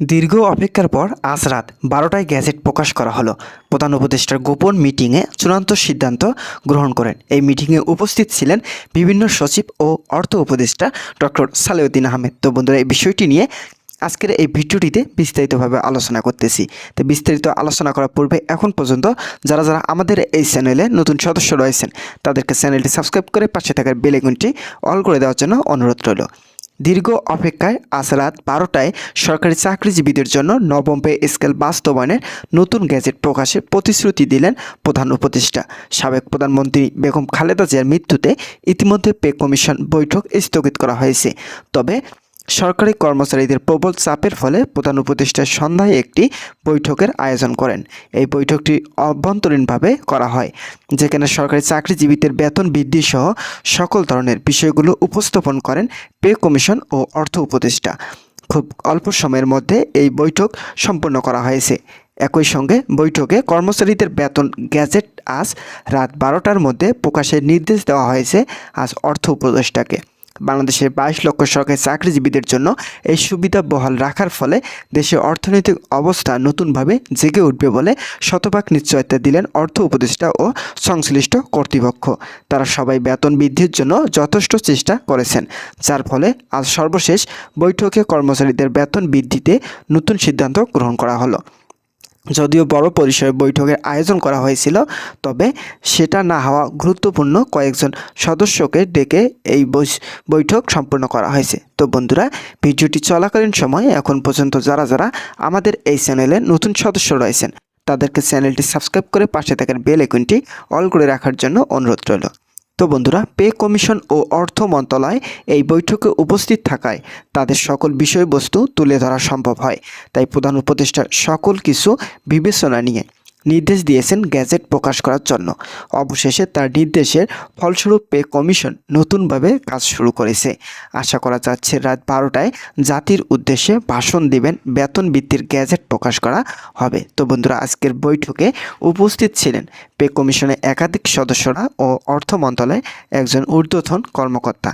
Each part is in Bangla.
দীর্ঘ অপেক্ষার পর আজ রাত বারোটায় গ্যাজেট প্রকাশ করা হলো। প্রধান উপদেষ্টার গোপন মিটিংয়ে চূড়ান্ত সিদ্ধান্ত গ্রহণ করেন। এই মিটিংয়ে উপস্থিত ছিলেন বিভিন্ন সচিব ও অর্থ উপদেষ্টা ডক্টর সালেউদ্দিন আহমেদ। তো বন্ধুরা, এই বিষয়টি নিয়ে আজকের এই ভিডিওটিতে বিস্তারিতভাবে আলোচনা করতেছি। তো বিস্তারিত আলোচনা করার পূর্বে এখন পর্যন্ত যারা যারা আমাদের এই চ্যানেলে নতুন সদস্য রয়েছেন, তাদেরকে চ্যানেলটি সাবস্ক্রাইব করে পাশে থাকার বেলেগুনটি অল করে দেওয়ার জন্য অনুরোধ রইল। দীর্ঘ অপেক্ষায় আজ রাত বারোটায় সরকারি চাকরিজীবীদের জন্য নবম পে স্কেল বাস্তবায়নের নতুন গ্যাজেট প্রকাশের প্রতিশ্রুতি দিলেন প্রধান উপদেষ্টা। সাবেক প্রধানমন্ত্রী বেগম খালেদা জিয়ার মৃত্যুতে ইতিমধ্যে পে কমিশন বৈঠক স্থগিত করা হয়েছে। তবে সরকারি কর্মচারীদের প্রবল চাপের ফলে প্রধান উপদেষ্টা সন্ধ্যায় একটি বৈঠকের আয়োজন করেন। এই বৈঠকটি অভ্যন্তরীণভাবে করা হয়, যেখানে সরকারি চাকরিজীবীদের বেতন বৃদ্ধি সহ সকল ধরনের বিষয়গুলো উপস্থাপন করেন পে কমিশন ও অর্থ উপদেষ্টা। খুব অল্প সময়ের মধ্যে এই বৈঠক সম্পন্ন করা হয়েছে। একই সঙ্গে বৈঠকে কর্মচারীদের বেতন গ্যাজেট আজ রাত বারোটার মধ্যে প্রকাশের নির্দেশ দেওয়া হয়েছে আজ অর্থ উপদেষ্টাকে। বাংলাদেশের বাইশ লক্ষ সরকারি চাকরিজীবীদের জন্য এই সুবিধা বহাল রাখার ফলে দেশের অর্থনৈতিক অবস্থা নতুনভাবে জেগে উঠবে বলে শতভাগ নিশ্চয়তা দিলেন অর্থ উপদেষ্টা ও সংশ্লিষ্ট কর্তৃপক্ষ। তারা সবাই বেতন বৃদ্ধির জন্য যথেষ্ট চেষ্টা করেছেন, যার ফলে আজ সর্বশেষ বৈঠকে কর্মচারীদের বেতন বৃদ্ধিতে নতুন সিদ্ধান্ত গ্রহণ করা হলো। যদিও বড় পরিসরে বৈঠকের আয়োজন করা হয়েছিল, তবে সেটা না হওয়া গুরুত্বপূর্ণ কয়েকজন সদস্যকে ডেকে এই বৈঠক সম্পন্ন করা হয়েছে। তো বন্ধুরা, ভিডিওটি চলাকালীন সময় এখন পর্যন্ত যারা যারা আমাদের এই চ্যানেলে নতুন সদস্য রয়েছেন, তাদেরকে চ্যানেলটি সাবস্ক্রাইব করে পাশে থাকার বেল আইকনটি অল করে রাখার জন্য অনুরোধ রইল। তো বন্ধুরা, পে কমিশন ও অর্থ মন্ত্রণালয় এই বৈঠকে উপস্থিত থাকায় তাদের সকল বিষয়বস্তু তুলে ধরা সম্ভব হয়। তাই প্রধান উপদেষ্টা সকল কিছু বিবেচনা নিয়ে নির্দেশ দিয়েছেন গ্যাজেট প্রকাশ করার জন্য। অবশেষে তার নির্দেশের ফলস্বরূপ পে কমিশন নতুনভাবে কাজ শুরু করেছে। আশা করা যাচ্ছে রাত বারোটায় জাতির উদ্দেশ্যে ভাষণ দিবেন বেতন বৃদ্ধির গ্যাজেট প্রকাশ করা হবে। তো বন্ধুরা, আজকের বৈঠকে উপস্থিত ছিলেন পে কমিশনের একাধিক সদস্যরা ও অর্থ মন্ত্রণালয়ের একজন ঊর্ধ্বতন কর্মকর্তা।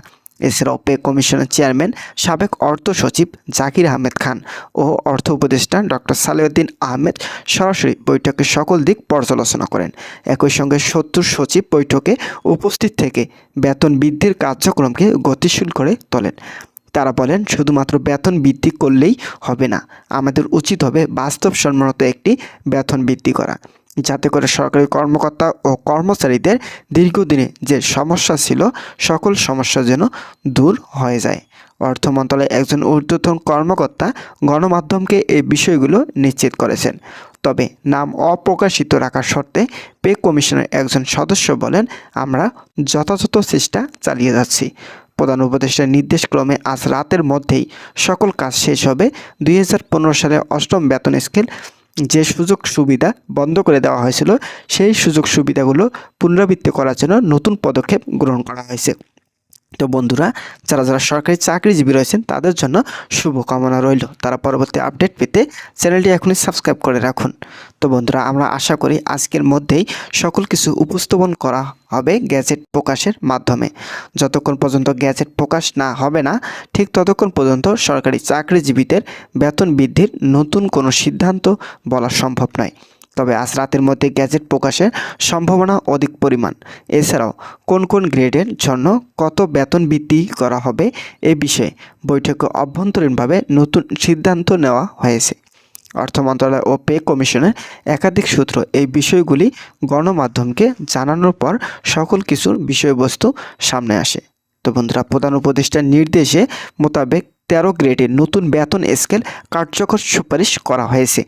এছাড়াও পে কমিশনের চেয়ারম্যান, সাবেক অর্থ সচিব জাকির আহমেদ খান ও অর্থ উপদেষ্টা ডক্টর সালেউদ্দিন আহমেদ সরাসরি বৈঠকের সকল দিক পর্যালোচনা করেন। একই সঙ্গে সত্তর সচিব বৈঠকে উপস্থিত থেকে বেতন বৃদ্ধির কার্যক্রমকে গতিশীল করে তোলেন। তারা বলেন, শুধুমাত্র বেতন বৃদ্ধি করলেই হবে না, আমাদের উচিত হবে বাস্তবসম্মত একটি বেতন বৃদ্ধি করা। যাতে করে সরকারি কর্মকর্তা ও কর্মচারীদের দীর্ঘদিনে যে সমস্যা ছিল, সকল সমস্যা যেন দূর হয়ে যায়। অর্থ মন্ত্রণালয়ের একজন ঊর্ধ্বতন কর্মকর্তা গণমাধ্যমকে এই বিষয়গুলো নিশ্চিত করেছেন। তবে নাম অপ্রকাশিত রাখার শর্তে পে কমিশনের একজন সদস্য বলেন, আমরা যথাযথ চেষ্টা চালিয়ে যাচ্ছি। প্রধান উপদেষ্টার নির্দেশক্রমে আজ রাতের মধ্যেই সকল কাজ শেষ হবে। দুই হাজার পনেরো সালে অষ্টম বেতন স্কেল যে সুযোগ সুবিধা বন্ধ করে দেওয়া হয়েছিল, সেই সুযোগ সুবিধাগুলো পুনরাবৃত্তি করার জন্য নতুন পদক্ষেপ গ্রহণ করা হয়েছে। তো বন্ধুরা, যারা যারা সরকারি চাকরিজীবী রয়েছেন, তাদের জন্য শুভকামনা রইল। তারা পরবর্তী আপডেট পেতে চ্যানেলটি এখনই সাবস্ক্রাইব করে রাখুন। তো বন্ধুরা, আমরা আশা করি আজকের মধ্যেই সকল কিছু উপস্থাপন করা হবে গ্যাজেট প্রকাশের মাধ্যমে। যতক্ষণ পর্যন্ত গ্যাজেট প্রকাশ না হবে না, ঠিক ততক্ষণ পর্যন্ত সরকারি চাকরিজীবীদের বেতন বৃদ্ধির নতুন কোনো সিদ্ধান্ত বলা সম্ভব নয়। তবে আজ রাতের মধ্যে গ্যাজেট প্রকাশের সম্ভাবনা অধিক পরিমাণ। এছাড়াও, কোন কোন গ্রেডের জন্য কত বেতন বৃদ্ধি করা হবে এ বিষয়ে বৈঠকে অভ্যন্তরীণভাবে নতুন সিদ্ধান্ত নেওয়া হয়েছে। অর্থ মন্ত্রণালয় ও পে কমিশনের একাধিক সূত্র এই বিষয়গুলি গণমাধ্যমকে জানানোর পর সকল কিছুর বিষয়বস্তু সামনে আসে। তো বন্ধুরা, প্রধান উপদেষ্টার নির্দেশে মোতাবেক তেরো গ্রেডের নতুন বেতন স্কেল কার্যকর সুপারিশ করা হয়েছে।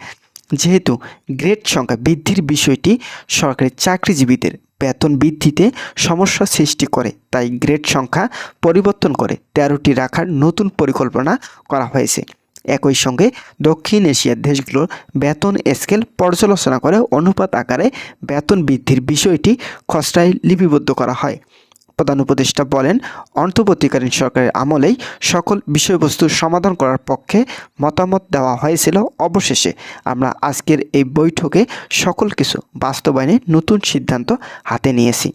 যেহেতু গ্রেড সংখ্যা বৃদ্ধির বিষয়টি সরকারি চাকরিজীবীদের বেতন বৃদ্ধিতে সমস্যা সৃষ্টি করে, তাই গ্রেড সংখ্যা পরিবর্তন করে তেরোটি রাখার নতুন পরিকল্পনা করা হয়েছে। একই সঙ্গে দক্ষিণ এশিয়ার দেশগুলোর বেতন স্কেল পর্যালোচনা করে অনুপাত আকারে বেতন বৃদ্ধির বিষয়টি খসড়ায় লিপিবদ্ধ করা হয়। প্রধান উপদেষ্টা বলেন, অন্তর্বর্তীকালীন সরকারের আমলেই সকল বিষয়বস্তুর সমাধান করার পক্ষে মতামত দেওয়া হয়েছিল অবশেষে। আমরা আজকের এই বৈঠকে সকল কিছু বাস্তবায়নে নতুন সিদ্ধান্ত হাতে নিয়েছি।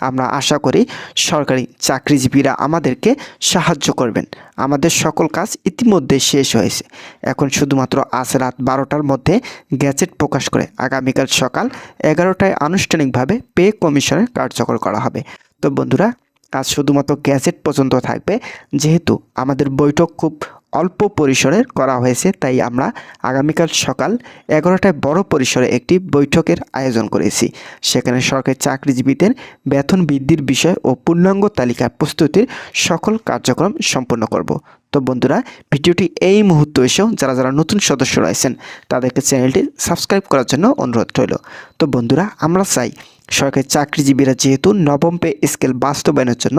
আমরা আশা করি সরকারি চাকরিজীবীরা আমাদেরকে সাহায্য করবেন। আমাদের সকল কাজ ইতিমধ্যে শেষ হয়েছে। এখন শুধুমাত্র আজ রাত বারোটার মধ্যে গ্যাজেট প্রকাশ করে আগামীকাল সকাল এগারোটায় আনুষ্ঠানিকভাবে পে কমিশনের কার্যকর করা হবে। তো বন্ধুরা, আজ শুধুমাত্র গ্যাজেট পর্যন্ত থাকবে। যেহেতু আমাদের বৈঠক খুব অল্প পরিসরে করা হয়েছে, তাই আমরা আগামীকাল সকাল এগারোটায় বড় পরিসরে একটি বৈঠকের আয়োজন করেছি। সেখানে সরকারি চাকরিজীবীদের বেতন বৃদ্ধির বিষয় ও পূর্ণাঙ্গ তালিকা প্রস্তুতির সকল কার্যক্রম সম্পন্ন করব। তো বন্ধুরা, ভিডিওটি এই মুহূর্তে এসেও যারা যারা নতুন সদস্য রয়েছেন, তাদেরকে চ্যানেলটি সাবস্ক্রাইব করার জন্য অনুরোধ রইল। তো বন্ধুরা, আমরা চাই সরকারি চাকরিজীবীরা যেহেতু নবম পে স্কেল বাস্তবায়নের জন্য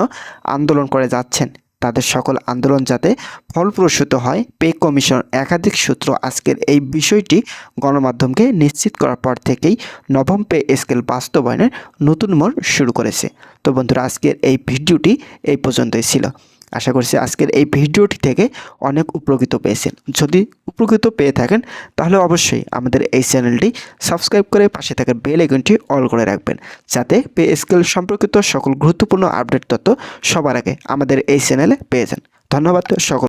আন্দোলন করে যাচ্ছেন, তাদের সকল আন্দোলন যাতে ফলপ্রসূত হয়, পে কমিশন একাধিক সূত্র আজকের এই বিষয়টি গণমাধ্যমকে নিশ্চিত করার পর থেকেই নবম পে স্কেল বাস্তবায়নের নতুন মোড় শুরু করেছে। তো বন্ধুরা, আজকের এই ভিডিওটি এই পর্যন্তই ছিল। আশা করছি আজকের এই ভিডিওটি থেকে অনেক উপকৃত পেয়েছেন। যদি উপকৃত পেয়ে থাকেন, তাহলে অবশ্যই আমাদের এই চ্যানেলটি সাবস্ক্রাইব করে পাশে থাকা বেল আইকনটি অল করে রাখবেন, যাতে পে স্কেল সম্পর্কিত সকল গুরুত্বপূর্ণ আপডেট তথ্য সবার আগে আমাদের এই চ্যানেলে পেয়ে যান। ধন্যবাদ সকল